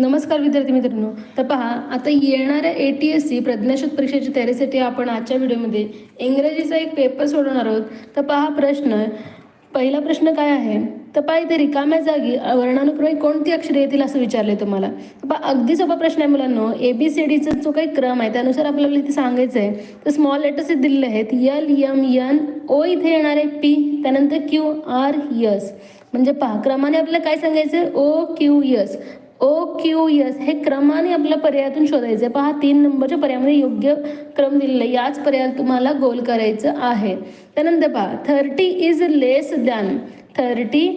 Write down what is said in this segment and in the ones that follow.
नमस्कार विद्यार्थी मित्रांनो. तर पहा आता येणाऱ्या A T S C Pradnyashodh परीक्षेच्या तयारीसाठी आपण आजच्या व्हिडिओमध्ये इंग्रजीचा एक पेपर सोडवणार आहोत. तर पहा प्रश्न. पहिला प्रश्न काय आहे? तर पहा इथे रिकाम्या जागी वर्णानुक्रमे कोणती अक्षरे येतील असं विचारले तुम्हाला. तर पहा अगदी सोपा प्रश्न आहे मुलांनो. ए बी सी डीचा जो काही क्रम आहे त्यानुसार आपल्याला इथे सांगायचं आहे तर स्मॉल लेटर्स इथे दिलेले आहेत. यल यम यन ओ इथे येणार आहे पी त्यानंतर क्यू आर यस म्हणजे पहा क्रमाने आपल्याला काय सांगायचं आहे O Q S O Q S हे क्रमाने आपल्या पर्यायातून शोधायचं. आहे पहा तीन नंबरच्या पर्यायामध्ये योग्य क्रम दिलेला आहे. याच पर्यायात तुम्हाला गोल करायचं आहे. त्यानंतर पहा thirty is less than thirty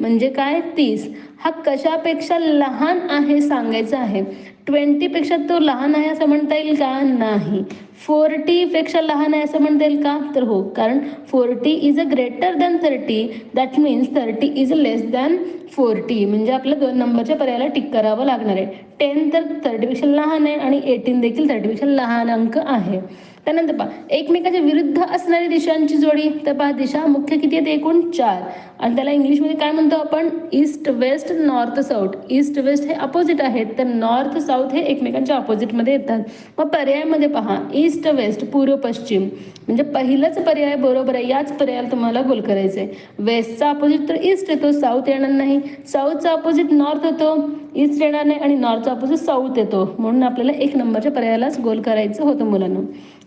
म्हणजे काय? तीस. हा कशापेक्षा लहान आहे सांगायचं आहे. ट्वेंटीपेक्षा तो लहान आहे असं म्हणता येईल का? नाही. फोर्टीपेक्षा लहान आहे असं म्हणता येईल का? तर हो कारण forty is a greater than thirty that means thirty is less than forty म्हणजे आपल्या दोन नंबरच्या पर्यायाला टिक करावं लागणार आहे. टेन तर थर्टीपेक्षा लहान आहे आणि एटीन देखील थर्टीपेक्षा लहान अंक आहे. त्यानंतर पहा एकमेकाच्या विरुद्ध असणारी दिशांची जोडी. तर पहा दिशा मुख्य किती आहेत? एकूण चार. आणि त्याला इंग्लिशमध्ये काय म्हणतो आपण? East west north south east west हे अपोजिट आहेत. तर नॉर्थ साऊथ हे एकमेकांच्या अपोजिटमध्ये येतात. मग पर्यायामध्ये पहा. ईस्ट वेस्ट पूर्व पश्चिम. म्हणजे पहिलंच पर्याय बरोबर आहे. याच पर्यायाला तुम्हाला गोल करायचं आहे वेस्टचा अपोजिट तर ईस्ट येतो. साऊथ येणार नाही. साऊथचा अपोजिट नॉर्थ येतो ईस्ट येणार नाही. आणि नॉर्थचा अपोजिट साऊथ येतो. म्हणून आपल्याला एक नंबरच्या पर्यायालाच गोल करायचं होतं मुलांना.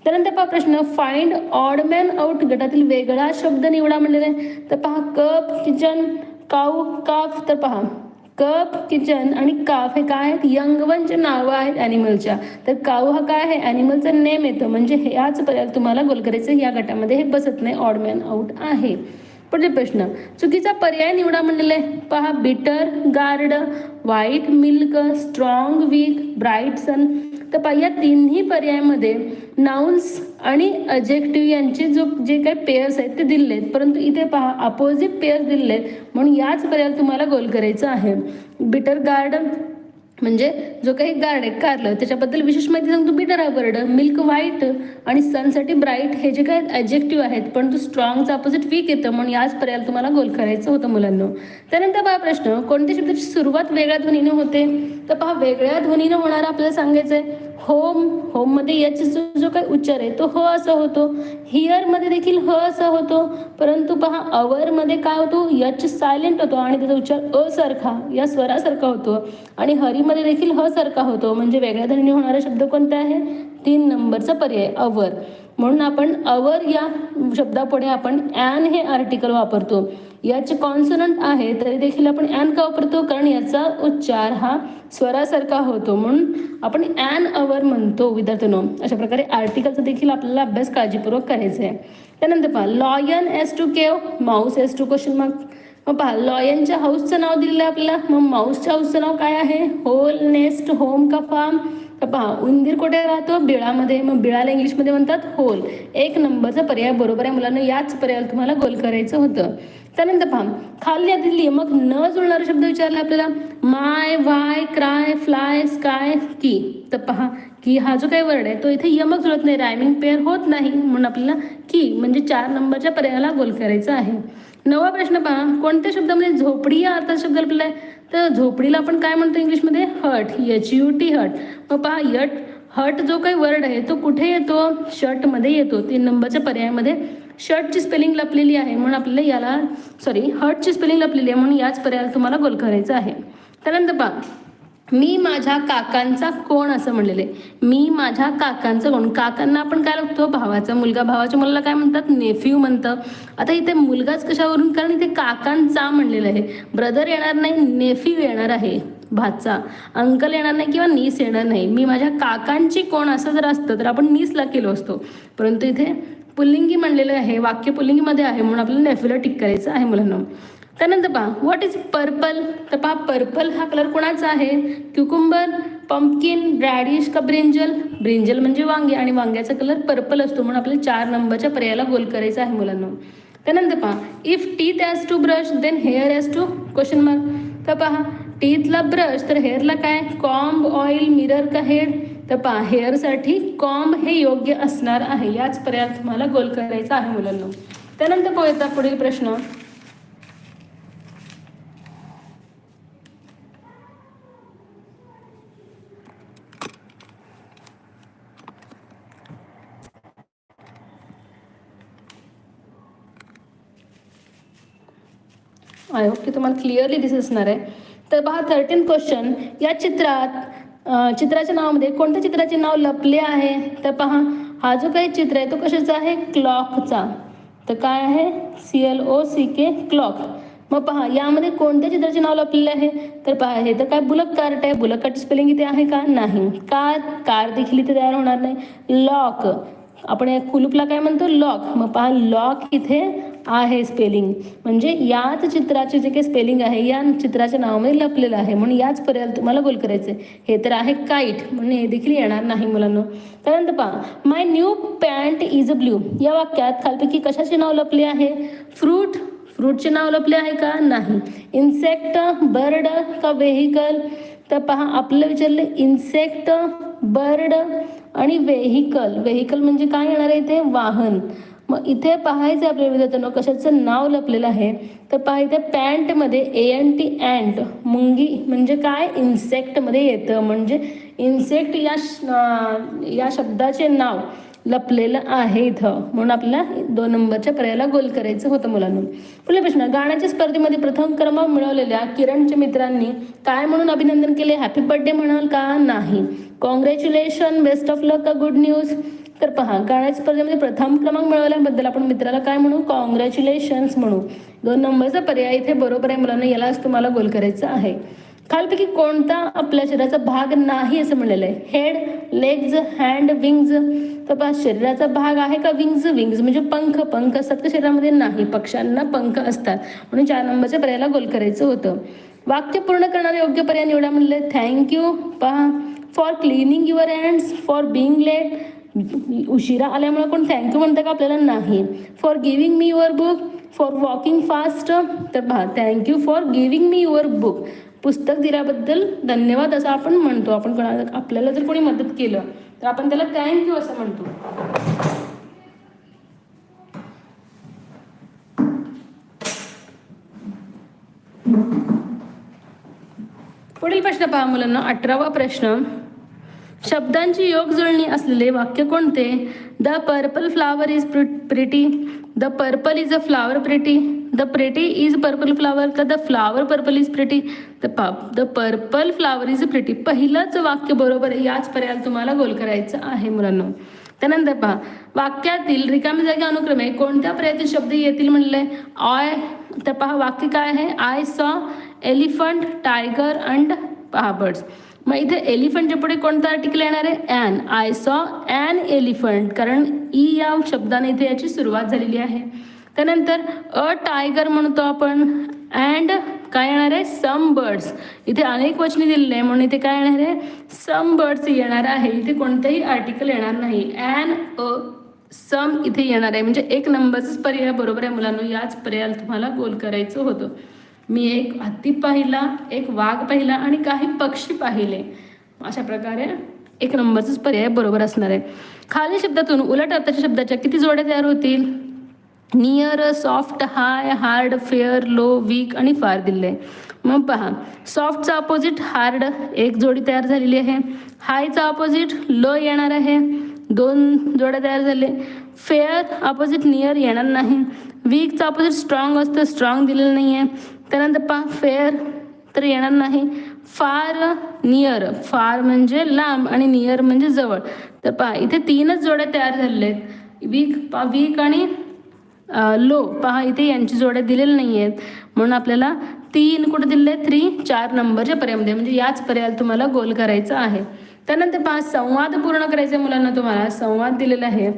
त्यानंतर पहा प्रश्न फाइंड ऑड मॅन आउट गटातील वेगळा शब्द निवडा म्हणलेला आहे. तर पहा कप किचन काऊ काफ तर पहा कप किचन आणि काफ हे काय आहेत? यंगवनचे नावं आहेत ॲनिमलच्या तर काऊ हा काय आहे? ॲनिमलचं नेम येतं. म्हणजे ह्याच पर्याय तुम्हाला गोल या गटामध्ये हे बसत नाही. ऑड मॅन आउट आहे. पुढचे प्रश्न. चुकीचा पर्याय निवडा म्हणले. पहा bitter gourd white milk strong weak bright sun तर पहा या तिन्ही पर्यायामध्ये नाउन्स आणि अजेक्टिव्ह यांचे जो जे काही पेयर्स आहेत ते दिलेले आहेत परंतु इथे पहा अपोजिट पेयर्स दिलेले आहेत म्हणून याच पर्यायाला तुम्हाला गोल करायचं आहे. बिटर गार्ड म्हणजे जो काही गार्ड आहे कारलं त्याच्याबद्दल विशेष माहिती सांगतो. बिटर अवर्ड मिल्क व्हाईट आणि सनसाठी ब्राईट हे जे काय ॲजेक्टिव्ह आहेत पण तो स्ट्रॉंगचं अपोजिट वीक येतं म्हणून याच पर्याय तुम्हाला गोल करायचं होतं मुलांना. त्यानंतर पहा प्रश्न कोणत्या शब्दाची सुरुवात वेगळ्या ध्वनीने होते? तर पहा वेगळ्या ध्वनीने होणारा आपल्याला सांगायचं आहे होम होममध्ये याचा जो काही उच्चार आहे तो ह असा होतो. हिअरमध्ये देखील ह असा होतो. परंतु पहा अवरमध्ये काय होतो? यच सायलेंट होतो आणि त्याचा उच्चार अ सारखा या स्वरासारखा होतो. आणि हरीमध्ये देखील ह सारखा होतो. म्हणजे वेगळ्या धरणी होणारा शब्द कोणता आहे? तीन नंबरचा पर्याय अवर म्हणून आपण अवर या शब्दापुढे आपण ॲन हे आर्टिकल वापरतो. याचे कॉन्सनंट आहे तरी देखील आपण ॲन का वापरतो? कारण याचा उच्चार हा स्वरासारखा होतो. म्हणून आपण ॲन अवर म्हणतो विद्यार्थ्यांनो. अशा प्रकारे आर्टिकलचा देखील आपल्याला अभ्यास काळजीपूर्वक करायचा आहे. त्यानंतर पहा lion is to cave mouse is to question mark मग पहा लॉयनच्या हाऊसचं नाव दिलेलं आहे आपल्याला. मग माऊसच्या हाऊसचं नाव काय आहे? होल नेस्ट होम का फार्म तर पहा उंदीर कुठे राहतो बिळामध्ये मग बिळाला इंग्लिशमध्ये म्हणतात होल. एक नंबरचा पर्याय बरोबर आहे मुलांना याच पर्यायाला तुम्हाला गोल करायचं होतं. त्यानंतर पहा खाली यादीतली मग न जुळणारा शब्द विचारला आपल्याला. My why cry fly sky की. तर पहा की हा जो काही वर्ड आहे तो इथे यमक जुळत नाही. रायमिंग पेअर होत नाही. म्हणून आपल्याला की म्हणजे चार नंबरच्या पर्यायाला गोल करायचा आहे. नवा प्रश्न पहा. कोणत्या शब्दामध्ये झोपडी या अर्थात शब्द आपल्याला आहे? तर झोपडीला आपण काय म्हणतो इंग्लिशमध्ये? Hut. H U T hut. मग पहा यट हट जो काही वर्ड आहे तो कुठे येतो? शर्टमध्ये येतो. तीन नंबरच्या पर्यायामध्ये. शर्टची स्पेलिंग लपलेली आहे म्हणून आपल्याला याला सॉरी हर्टची स्पेलिंग लपलेली आहे म्हणून याच पर्यायाला तुम्हाला गोल करायचं आहे. त्यानंतर पहा. मी माझ्या काकांचा कोण असं म्हणलेलं आहे? मी माझ्या काकांचं कोण? काकांना आपण काय लागतो भावाचा मुलगा भावाच्या मुलाला काय म्हणतात? नेफ्यू म्हणतं. आता इथे मुलगाच कशावरून? कारण इथे काकांचा म्हणलेलं आहे. ब्रदर येणार नाही नेफ्यू येणार आहे भाचा. अंकल येणार नाही किंवा नीस येणार नाही. मी माझ्या काकांची कोण असं जर असतं तर आपण नीसला केलो असतो. परंतु इथे पुल्लिंगी म्हणलेलं आहे वाक्य पुल्लिंगीमध्ये आहे म्हणून आपल्याला नेफ्यूला टिक करायचं आहे मुलांना. त्यानंतर पहा व्हॉट इज पर्पल तर पहा पर्पल हा कलर कोणाचा आहे? क्युकुंबर पंपकिन रॅडिश का ब्रिंजल ब्रिंजल म्हणजे वांगे आणि वांग्याचा कलर पर्पल असतो म्हणून आपल्याला चार नंबरच्या पर्यायाला गोल करायचा आहे मुलांना. त्यानंतर पहा if teeth as to brush then hair as to question mark तर पहा टीथला ब्रश तर हेअरला काय? कॉम्ब ऑइल मिरर का हेड तर पहा हेअरसाठी कॉम्ब हे योग्य असणार आहे. याच पर्यायात तुम्हाला गोल करायचा आहे मुलांना. त्यानंतर पोहता पुढील प्रश्न. आय होप की तुम्हाला क्लिअरली दिसत असणार आहे. तर पहा थर्टीन क्वेश्चन या चित्रात चित्राच्या नावामध्ये कोणत्या चित्राचे नाव लपले आहे? तर पहा हा जो काही चित्र आहे तो कशाचा आहे? क्लॉकचा तर काय आहे? C L O C K clock मग पहा यामध्ये कोणत्या चित्राचे नाव लपलेले आहे? तर पहा हे तर काय बुलक कार्ट आहे? बुलक कार्ट स्पेलिंग इथे आहे का? नाही. कार कार देखील इथे तयार होणार नाही. लॉक आपण या कुलूपला काय म्हणतो? लॉक मग पहा लॉक इथे आहे स्पेलिंग म्हणजे याच चित्राचे जे काही स्पेलिंग आहे या चित्राच्या नावामध्ये लपलेलं आहे. म्हणून याच पर्याय तुम्हाला गोल करायचं हे तर आहे काईट म्हणून हे देखील येणार नाही मुलांना. त्यानंतर पहा. My new pant is a blue या वाक्यात खालपैकी कशाचे नाव लपले आहे? फ्रूट फ्रूटचे नाव लपले आहे का? नाही. इन्सेक्ट बर्ड का व्हेकल तर पहा आपलं विचारलं इन्सेक्ट बर्ड आणि व्हेकल व्हेकल म्हणजे काय येणार आहे इथे? वाहन. मग इथे पाहायचं आपल्या विद्यार्थ्यांना कशाचं नाव लपलेलं आहे? तर पहा इथे पॅन्टमध्ये ए एन टी अँट मुंगी म्हणजे काय? इन्सेक्टमध्ये येतं. म्हणजे इन्सेक्ट या या शब्दाचे नाव लपलेलं आहे इथं. म्हणून आपल्याला दोन नंबरच्या पर्यायाला गोल करायचं होतं मुलांना. पुढला प्रश्न गाण्याच्या स्पर्धेमध्ये प्रथम क्रमांक मिळवलेल्या किरणच्या मित्रांनी काय म्हणून अभिनंदन केले? हॅपी बर्थडे म्हणाल का? नाही. कॉंग्रॅच्युलेशन बेस्ट ऑफ लक का गुड न्यूज तर पहा गाण्याच्या स्पर्धेमध्ये प्रथम क्रमांक मिळवल्याबद्दल आपण मित्राला काय म्हणू? कॉंग्रॅच्युलेशन्स म्हणू. दोन नंबरचा पर्याय इथे बरोबर आहे मुलांना यालाच तुम्हाला गोल करायचं आहे. खालपैकी कोणता आपल्या शरीराचा भाग नाही असं म्हणलेलं आहे? हेड लेग्ज हँड विंग्ज तर पहा शरीराचा भाग आहे का विंग्ज विंग्ज म्हणजे पंख. पंख असतात का शरीरामध्ये? नाही. पक्ष्यांना पंख असतात. म्हणून चार नंबरच्या पर्यायाला गोल करायचं होतं. वाक्य पूर्ण करणारे योग्य पर्याय निवडा म्हणले. थँक्यू पहा for cleaning your hands for being late उशिरा आल्यामुळे कोण थँक्यू म्हणतं का आपल्याला? नाही. For giving me your book for walking fast तर पहा thank you for giving me your book पुस्तक दिल्याबद्दल धन्यवाद असं आपण म्हणतो. आपण कोणाला आपल्याला जर कोणी मदत केलं तर आपण त्याला थँक्यू असं म्हणतो. पुढील प्रश्न पहा मुलांना. अठरावा प्रश्न. शब्दांची योग जुळणी असलेले वाक्य कोणते? The purple flower is pretty the purple is a flower pretty the pretty is purple flower का? The flower purple is pretty the the purple flower is pretty पहिलंच वाक्य बरोबर आहे याच पर्याय तुम्हाला गोल करायचं आहे मुलांना. त्यानंतर पहा. वाक्यातील रिकामी जागी अनुक्रमे कोणत्या पर्यायातील शब्द येतील म्हणले? आय तर पहा वाक्य काय आहे? I saw elephant tiger and पहा बर्ड्स मग इथे एलिफंटच्या पुढे कोणतं आर्टिकल येणार आहे? An I saw an elephant कारण ई या शब्दाने इथे याची सुरुवात झालेली आहे. त्यानंतर अ टायगर म्हणतो आपण. अँड काय येणार आहे? सम बर्ड्स इथे अनेक वचने दिलेले आहे म्हणून इथे काय येणार आहे? सम बर्ड्स येणार आहे. इथे कोणतेही आर्टिकल येणार नाही. अँड अ सम इथे येणार आहे. म्हणजे एक नंबरचाच पर्याय बरोबर आहे मुलांना. याच पर्यायाला तुम्हाला गोल करायचं होतं. मी एक हत्ती पाहिला एक वाघ पाहिला आणि काही पक्षी पाहिले. अशा प्रकारे एक नंबरचाच पर्याय बरोबर असणार आहे. खाली शब्दातून उलट अर्थाच्या शब्दाच्या किती जोड्या तयार होतील? Near soft high hard fair low weak आणि फार दिले मग पहा सॉफ्टचा अपोजिट हार्ड एक जोडी तयार झालेली आहे. हायचा अपोजिट लो येणार आहे. दोन जोड्या तयार झाले. फेअर अपोजिट नियर येणार नाही. वीकचा अपोजिट स्ट्रॉंग असतं स्ट्रॉंग दिलेलं नाही आहे त्यानंतर पहा फेअर तर येणार नाही. फार नियर फार म्हणजे लांब आणि नियर म्हणजे जवळ. तर पहा इथे तीनच जोड्या तयार झालेल्या आहेत. वीक पा वीक आणि लो पहा इथे यांची जोड्या दिलेल्या नाही आहेत म्हणून आपल्याला तीन कुठे दिलेले आहेत? थ्री चार नंबरच्या पर्यामध्ये म्हणजे याच पर्यायाला तुम्हाला गोल करायचा आहे. त्यानंतर पहा संवाद पूर्ण करायचा आहे मुलांना तुम्हाला. संवाद दिलेला आहे.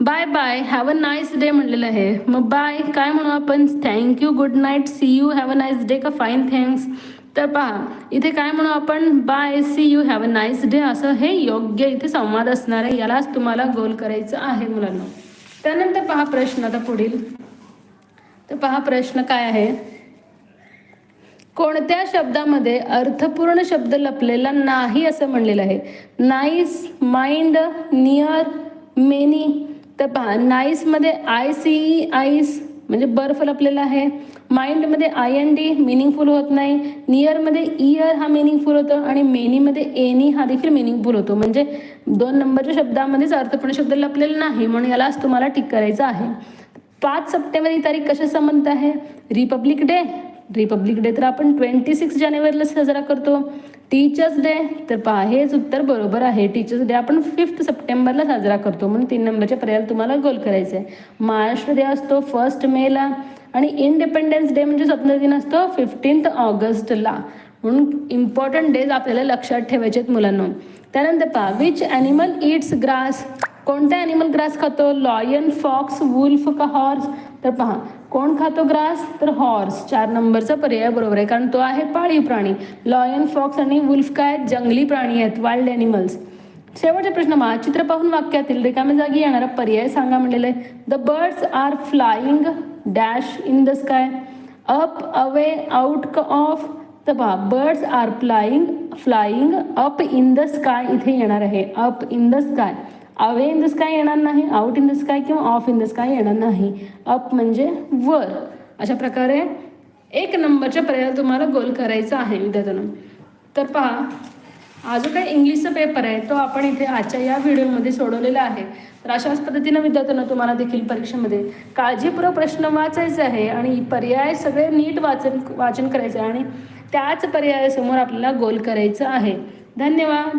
Bye bye have a nice day म्हणलेलं आहे. मग बाय काय म्हणू आपण? Thank you good night see you have a nice day का? फाईन थँक्स तर पहा इथे काय म्हणू आपण? Bye see you have a nice day असं हे योग्य इथे संवाद असणार आहे. यालाच तुम्हाला गोल करायचं आहे मुलांना. त्यानंतर पहा प्रश्न आता पुढील. तर पहा प्रश्न काय आहे? कोणत्या शब्दामध्ये अर्थपूर्ण शब्द लपलेला नाही असं म्हणलेलं आहे? नाईस माइंड नियर मेनी तर पहा नाईसमध्ये आय सी आईस म्हणजे बर्फ लपलेला आहे. माइंडमध्ये आय एन डी मिनिंगफुल होत नाही. नियरमध्ये इयर हा मिनिंगफुल होतं आणि मेनीमध्ये एनी हा देखील मिनिंगफुल होतो. म्हणजे दोन नंबरच्या शब्दामध्येच अर्थपूर्ण शब्द लपलेला नाही म्हणून यालाच तुम्हाला टिक करायचं आहे. पाच सप्टेंबर ही तारीख कशा संबंधित आहे? रिपब्लिक डे रिपब्लिक डे तर आपण ट्वेंटी सिक्स जानेवारीला साजरा करतो. टीचर्स डे तर पहा हेच उत्तर बरोबर आहे. टीचर्स डे आपण फिफ्थ सप्टेंबरला साजरा करतो. म्हणून तीन नंबरच्या पर्यायाला तुम्हाला गोल करायचं आहे. महाराष्ट्र डे असतो फर्स्ट मेला आणि इंडिपेंडन्स डे म्हणजे स्वप्नदिन असतो फिफ्टीन्थ ऑगस्टला म्हणून इम्पॉर्टंट डेज आपल्याला लक्षात ठेवायचे आहेत मुलांना. त्यानंतर पहा विच ॲनिमल इट्स ग्रास कोणता ॲनिमल ग्रास खातो? लॉयन फॉक्स वुल्फ का हॉर्स तर पहा कोण खातो ग्रास तर हॉर्स चार नंबरचा पर्याय बरोबर आहे कारण तो आहे पाळीव प्राणी. लॉयन फॉक्स आणि वुल्फ काय आहेत? जंगली प्राणी आहेत वाईल्ड ॲनिमल्स शेवटचा प्रश्न पहा चित्र पाहून वाक्यातील रिकाम्या जागी येणारा पर्याय सांगा म्हणलेला आहे. The birds are flying dash in the sky up away out of तर पहा birds are flying flying up in the sky इथे येणार आहे up in the sky away in the sky येणार नाही आउट इन द स्काय किंवा of in the sky येणार नाही. अप म्हणजे वर. अशा प्रकारे एक नंबरच्या पर्यायाला तुम्हाला गोल करायचा आहे विद्यार्थ्यांना. तर पहा हा जो काही इंग्लिशचा पेपर आहे तो आपण इथे आजच्या या व्हिडिओमध्ये सोडवलेला आहे. तर अशाच पद्धतीनं विद्यार्थ्यांना तुम्हाला देखील परीक्षेमध्ये काळजीपूर्वक प्रश्न वाचायचे आहे आणि पर्याय सगळे नीट वाचन वाचन करायचं आहे आणि त्याच पर्यायासमोर आपल्याला गोल करायचं आहे. धन्यवाद.